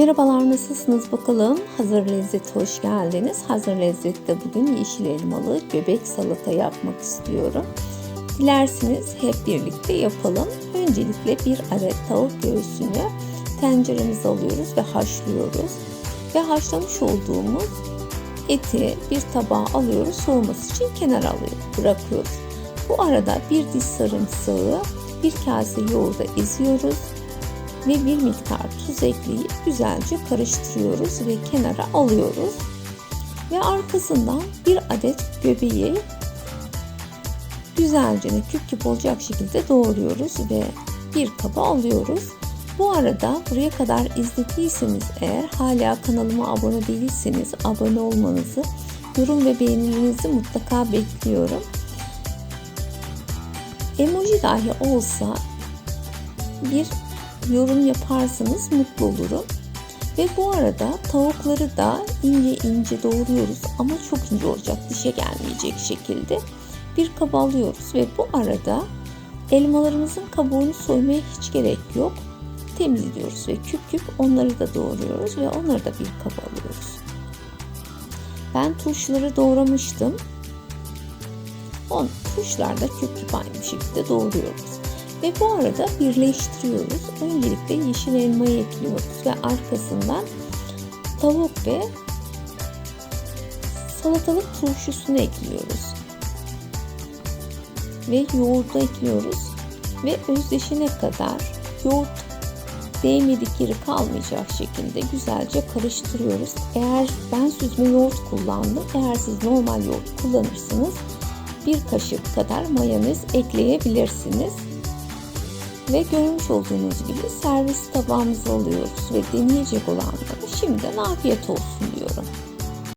Merhabalar nasılsınız bakalım? Hazır Lezzet hoş geldiniz. Hazır Lezzet'te bugün yeşil elmalı göbek salata yapmak istiyorum. Dilerseniz hep birlikte yapalım. Öncelikle bir adet tavuk göğsünü tenceremize alıyoruz ve haşlıyoruz. Ve haşlamış olduğumuz eti bir tabağa alıyoruz soğuması için kenara alıyoruz, bırakıyoruz. Bu arada bir diş sarımsağı bir kase yoğurda eziyoruz ve bir miktar tuz ekleyip güzelce karıştırıyoruz ve kenara alıyoruz. Ve arkasından bir adet göbeği güzelce küp küp olacak şekilde doğruyoruz ve bir kaba alıyoruz. Bu arada buraya kadar izlediyseniz eğer hala kanalıma abone değilseniz abone olmanızı, yorum ve beğenilerinizi mutlaka bekliyorum. Emoji dahi olsa bir yorum yaparsanız mutlu olurum. Ve bu arada tavukları da ince ince doğruyoruz ama çok ince olacak dişe gelmeyecek şekilde bir kaba alıyoruz ve bu arada elmalarımızın kabuğunu soymaya hiç gerek yok. Temizliyoruz ve küp küp onları da doğruyoruz ve onları da bir kaba alıyoruz. Ben turşuları doğramıştım. On turşular da küp küp aynı şekilde doğruyoruz. Ve bu arada birleştiriyoruz. Öncelikle yeşil elmayı ekliyoruz ve arkasından tavuk ve salatalık turşusunu ekliyoruz. Ve yoğurdu ekliyoruz ve özdeşene kadar yoğurt değmedik yeri kalmayacak şekilde güzelce karıştırıyoruz. Eğer ben süzme yoğurt kullandım. Eğer siz normal yoğurt kullanırsanız bir kaşık kadar mayonez ekleyebilirsiniz. Ve görmüş olduğunuz gibi servis tabağımıza alıyoruz ve deneyecek olanlara şimdiden afiyet olsun diyorum.